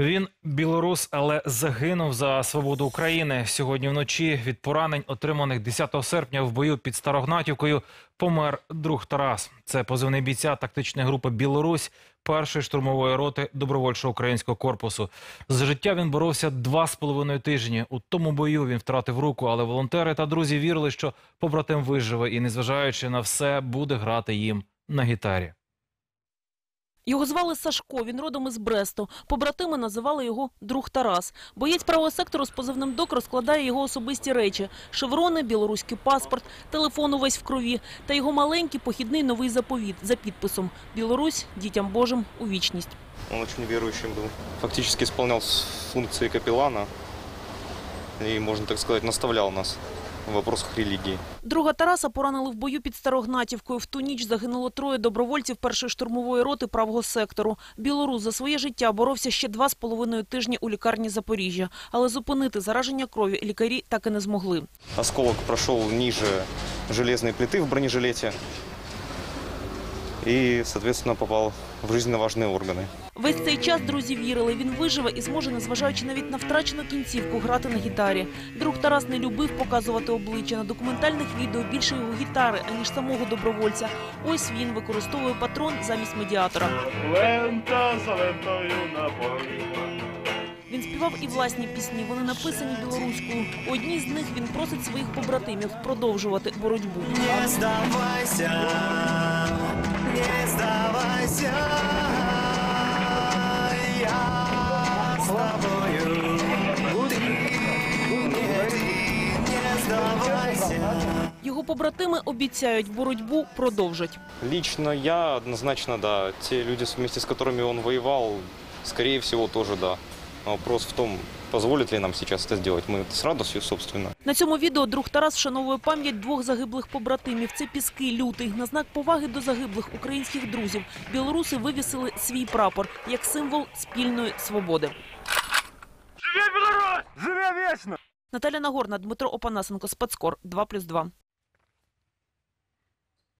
Він білорус, але загинув за свободу України. Сьогодні вночі від поранень, отриманих 10 серпня в бою під Старогнатівкою, помер друг Тарас. Це позивний бійця тактичної групи Білорусь, першої штурмової роти добровольчого українського корпусу. За життя він боровся два з половиною тижні. У тому бою він втратив руку, але волонтери та друзі вірили, що побратим виживе і, незважаючи на все, буде грати їм на гітарі. Його звали Сашко, він родом із Бресту. Побратими називали його друг Тарас. Боєць правого сектору з позивним ДОК розкладає його особисті речі: шеврони, білоруський паспорт, телефон увесь в крові та його маленький похідний новий заповіт за підписом «Білорусь дітям Божим у вічність». Он очень верующим был. Фактически исполнял с- функции капеллана и, можно так сказать, наставлял нас в вопросах религии. Друга Тараса поранили в бою під Старогнатівкою. В ту ніч загинуло троє добровольців першої штурмової роти правого сектору. Білорус за своє життя боровся ще два з половиною тижні у лікарні Запоріжжя. Але зупинити зараження крові лікарі так і не змогли. Осколок пройшов ніж железної плити в бронежилете и, соответственно, попал в жизненно важные органы. Весь цей час друзі вірили, він виживе і зможе, незважаючи навіть на втрачену кінцівку, грати на гітарі. Друг Тарас не любив показувати обличчя. На документальних відео більше його гітари, аніж самого добровольця. Ось він використовує патрон замість медіатора. Лента за лентою на полі. Він співав і власні пісні. Вони написані білоруською. У одній з них він просить своїх побратимів продовжувати боротьбу. Не сдавайся, Його побратими обіцяють боротьбу продовжать. Лично я однозначно, да. Те люди, вместе с которыми он воевал, скорее всего, тоже да. А Вопрос в том, позволит ли нам сейчас это сделать. Мы с радостью, собственно. На цьому відео друг Тарас вшановує пам'ять двох загиблих побратимів. Це піски лютий. На знак поваги до загиблих українських друзів білоруси вивісили свій прапор як символ спільної свободи. Живе Білорусь! Живе вічно! Наталя Нагорна, Дмитро Опанасенко, Спецкор 2+,2.